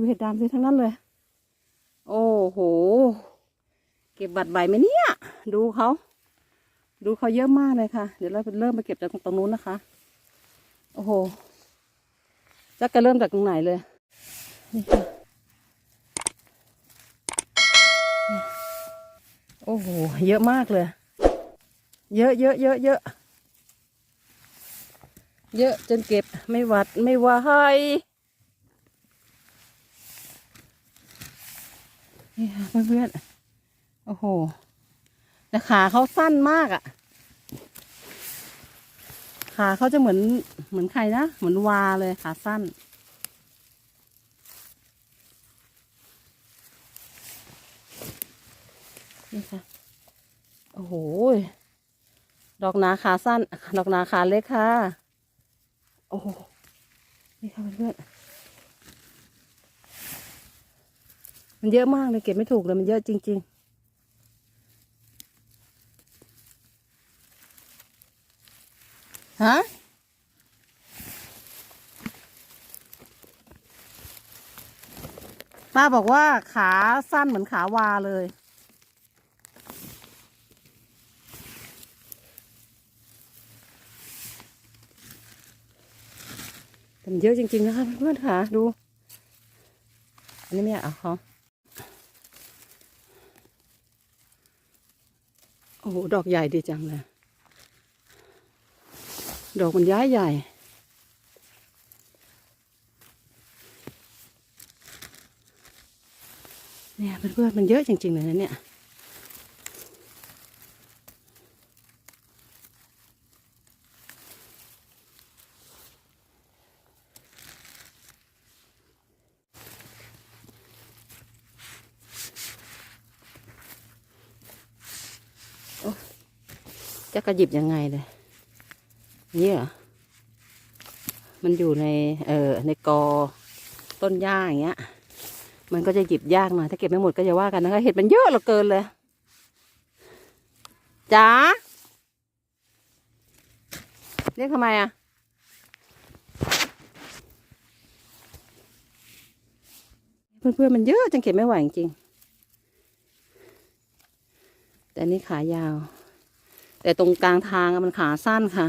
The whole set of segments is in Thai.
ดูเห็ดดำสิทั้งนั้นเลย โอ้โห เก็บบัตรใบไหมเนี่ย ดูเขา ดูเขาเยอะมากเลยค่ะ เดี๋ยวเราเริ่มไปเก็บจากตรงนู้นนะคะ โอ้โหจะกระเริ่มจากตรงไหนเลย นี่ค่ะ โอ้โห เยอะมากเลย เยอะเยอะเยอะเยอะเยอะจนเก็บไม่หวัดไม่ไหวนี่ค่ะ เพื่อนๆ โอ้โห แต่ขาเขาสั้นมากอะ่ะ ขาเขาจะเหมือนเหมือนใครนะ เหมือนวาเลยขาสั้น นี่ค่ะ โอ้โห ดอกนาขาสั้น ดอกนาขาเล็กค่ะ โอ้โห นี่ค่ะเพื่อนๆ มันเยอะมากเลยเก็บไม่ถูกเลยมันเยอะจริง ๆฮะป้าบอกว่าขาสั้นเหมือนขาวาเลย แต่มันเยอะจริงๆนะคะเพื่อนๆค่ะดู อันนี้ไม่อยากเอาเขา อ้โห ดอกใหญ่ดีจังเลย ดอกมันย้ายใหญ่เนี่ยเพื่อนๆมันเยอะจริงๆเลยนะเนี่ย จะกระหยิบยังไงเลยเนี่ยเหรอมันอยู่ในเอ่อในกอต้นหญ้าอย่างเงี้ย มันก็จะหยิบยากหน่อยถ้าเก็บไม่หมดก็จะว่ากันนะคะเห็ดมันเยอะเหลือเกินเลยจ๋าเรียกทำไมอะเพื่อนๆมันเยอะจนเก็บไม่ไหวจริงแต่นี่ขายาว แต่ตรงกลางทางมันขาสั้นค่ะ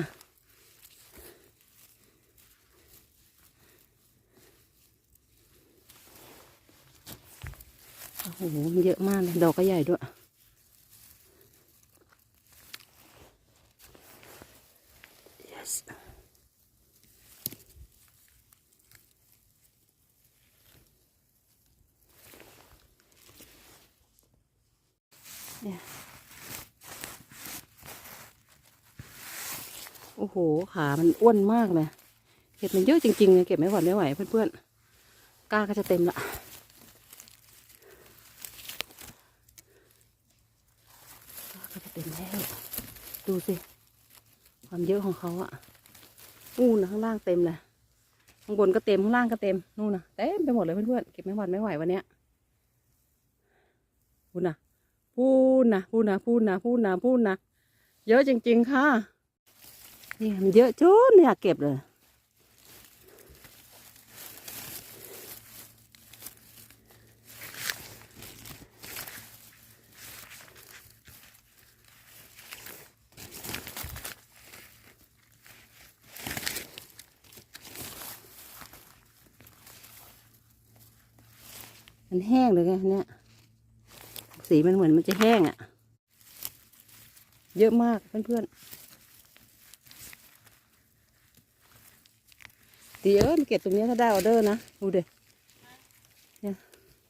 โอ้โหมันเยอะมากเลยดอกก็ใหญ่ด้วยเนี่ย โอ้โห ขามันอ้วนมากเลยเก็บมันเยอะจริงๆเลยเก็บไม่หวดไม่ไหวเพื่อนๆกล้าก็จะเต็มละกล้าก็จะเต็มแล้ว ดูสิ ความเยอะของเขาอะนู่นะข้างล่างเต็มเลย ข้างบนก็เต็มข้างล่างก็เต็ม นู่นนะเต็มไปหมดเลยเพื่อนๆ เก็บไม่หวดไม่ไหววันเนี้ยพูดนะพูดนะพูดนะพูดนะพูดนะพูดนะเยอะจริง ๆ ค่ะ นี่มันเยอะจนไม่อยากเก็บเลย มันแห้งเลยไงเนี่ย สีมันเหมือนมันจะแห้งอะ่ะ เยอะมากเพื่อนๆ ดีเอิญเก็บตรงนี้ถ้าได้ออเดอร์นะ ดูเด็เนี่ย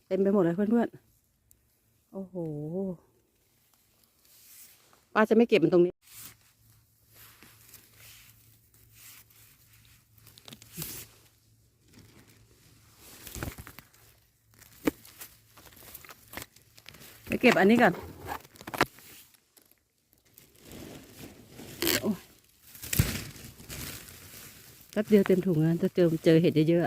เต็มไปหมดเลยเพื่อนๆ โอ้โห ป้าจะไม่เก็บมันตรงนี้ ไปเก็บอันนี้ก่อนโอ้ยแป๊บเดียวเต็มถุงนะจะเจอเจอเห็ดเยอะ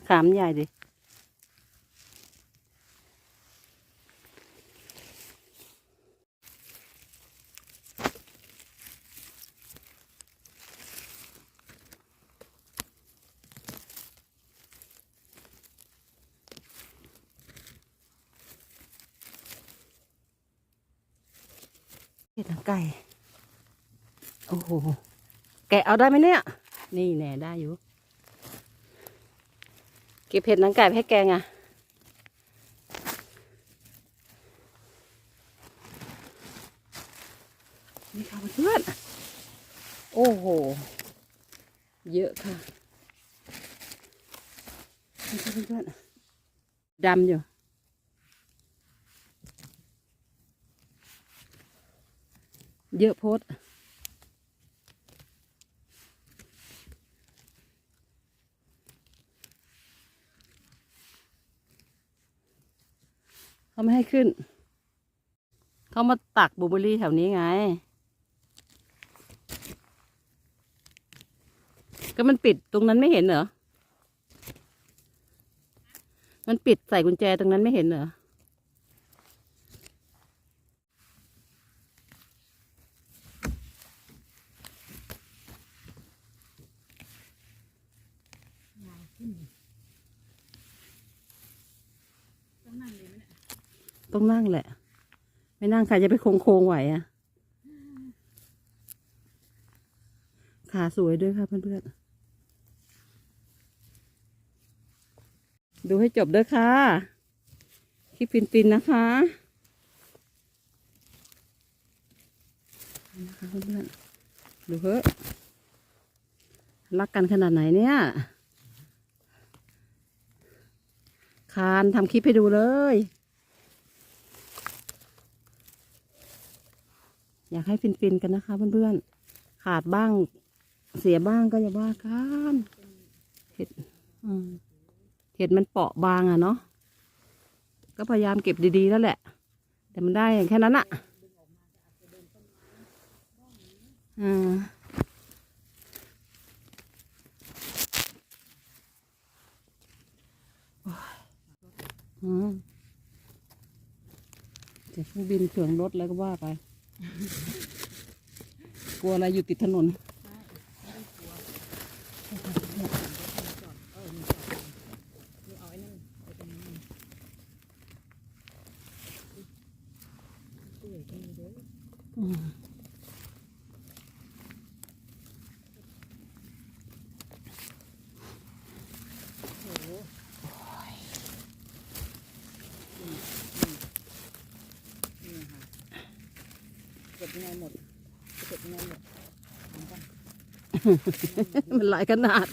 ๆขามใหญ่ดิ เห็ดหนังไก่ โอ้โห แกะเอาได้ไหมเนี่ย นี่แน่ได้อยู่ เก็บเห็ดหนังไก่ให้แกงอะนี่ค่ะเพื่อน โอ้โห เยอะค่ะเพื่อนดำอยู่ เยอะโพดเขาไม่ให้ขึ้น เขามาตักบลูเบอรรี่แถวนี้ไง ก็มันปิดตรงนั้นไม่เห็นเหรอ มันปิดใส่กุญแจตรงนั้นไม่เห็นเหรอ ต้องนั่งแหละ ไม่นั่งใครจะไปโค้งโค้งๆไหวอะขาสวยด้วยค่ะเพื่อนๆ ดูให้จบด้วยค่ะ คลิปฟินๆนะคะนะคะเพื่อนๆ ดูเถอะรักกันขนาดไหนเนี่ยคานทำคลิปให้ดูเลย อยากให้ฟินๆกันนะคะเพื่อนๆ ขาดบ้าง เสียบ้างก็อย่าว่ากันเห็ดเห็ดมันเปราะบางอะเนาะก็พยายามเก็บดีๆแล้วแหละ แต่มันได้แค่นั้นอะอ่าอืมเดี๋ยเครื่องบินเครื่องรถแล้วก็ว่าไป กลัวอะไรอยู่ติดถนน ยังไงหมดเก็บยังไงหมดมันหลายขนาด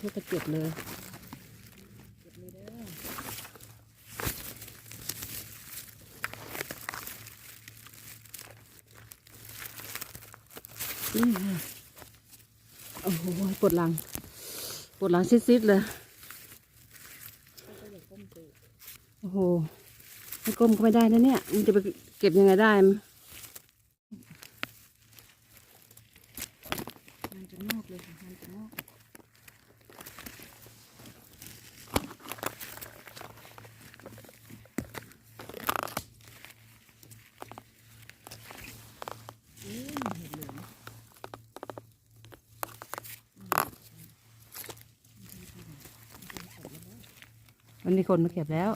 ช่วยกันเก็บเลยนี่ค่ะโอ้โหปวดหลังป วดหลังซิดๆเลย โอ้โหไม่ก้มก็ไม่ได้นะเนี่ย มันจะไปเก็บยังไงได้มน มันจะงอกเลยค่ะมันจะงอก มันมีคนมาเก็บแล้ว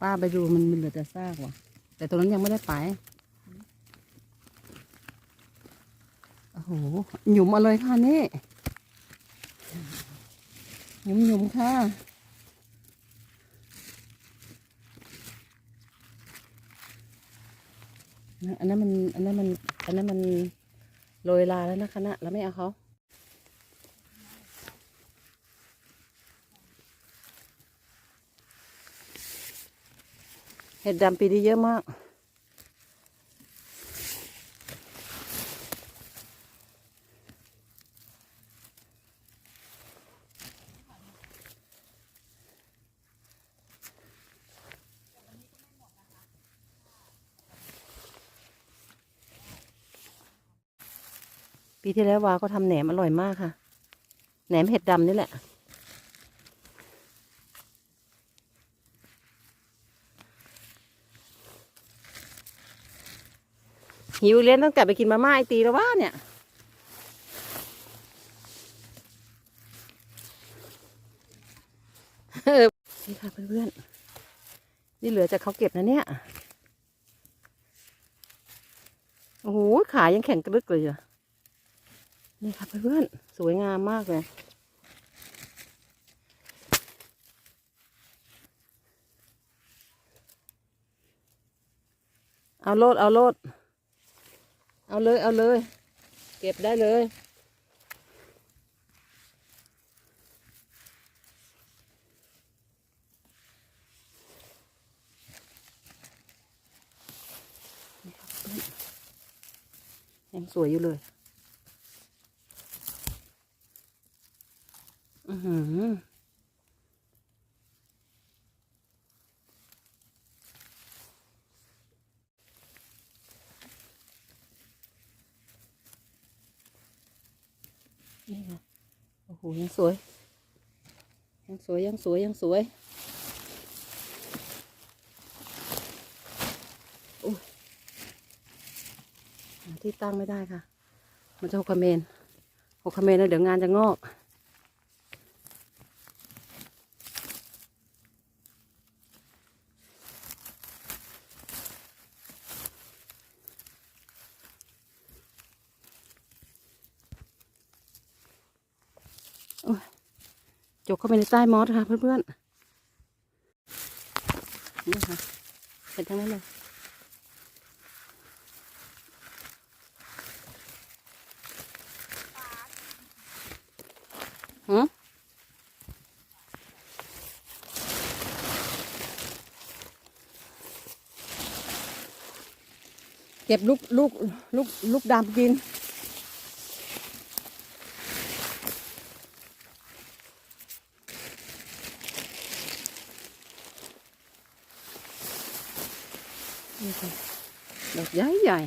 ป้าไปดูมันมันเหลือแต่ซากว่ะ แต่ตรงนั้นยังไม่ได้ไปโอ้โหหยุมมาเลยค่ะนี่หยุมหยุมค่ะอันนั้นมันอันนั้นมันอันนั้นมันโรยลาแล้วนะคะนะเราไม่เอาเขา ห็ดดำปีนี้เยอะมากปีที่แล้ววาก็ทำแหนมอร่อยมากค่ะ แหนมเห็ดดำนี่แหละ หิวเลี้ยนตั้งแต่ไปกินมาม่าไอตีแล้วว่าเนี่ยเออนี่ค่ะเพื่อนๆ นี่เหลือจากเขาเก็บนะเนี่ย โอ้โหขายังแข็งกรึกเลยอะนี่ค่ะเพื่อนๆ สวยงามมากเลยเอาโลด เอาโลด เอาเลย เอาเลย เก็บได้เลย ยังสวยอยู่เลย อือหือ นี่ค่ะโอ้ยังสวย ยังสวย ยังสวย ยังสวยอุ้ยที่ตั้งไม่ได้ค่ะ มันจะหกคเมนหกคเมนแล้วเดี๋ยวงานจะงอก จกเข้าไปในใต้มอสค่ะ เพื่อนๆนี่ค่ะเป็นทั้งนั้นเลยหือเก็บลูกลูกลูกลูกดำกิน ดอกใหญ่ใหญ่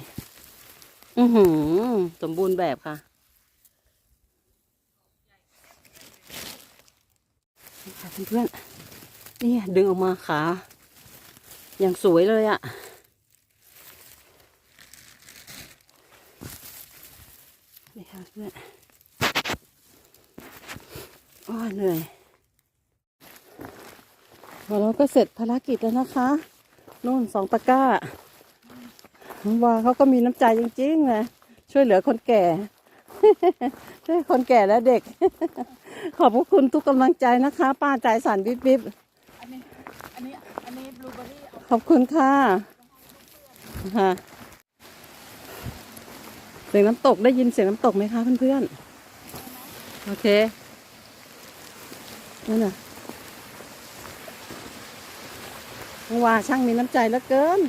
อือหือ สมบูรณ์แบบค่ะนี่ค่ะเพื่อนๆนี่ดึงออกมาขาอย่างสวยเลยอะ่ะ นี่ค่ะเพื่อนโอ้ยเหนื่อยวันเราก็เสร็จภารกิจแล้วนะคะ นู่นสองตะกร้าน้าเขาก็มีน้ำใจจริงๆนะช่วยเหลือคนแก่ช่วยคนแก่และเด็ก ขอบพระคุณทุกกำลังใจนะคะ ป้าใจสั่นวิบวิบบลูเบขอบคุณค่ะค่ะเสียงน้ำตกได้ยินเสียงน้ำตกไหมคะเพื่อนๆ โอเคนั่นน่ะน้อง ว่าช่างมีน้ำใจเหลือเกิน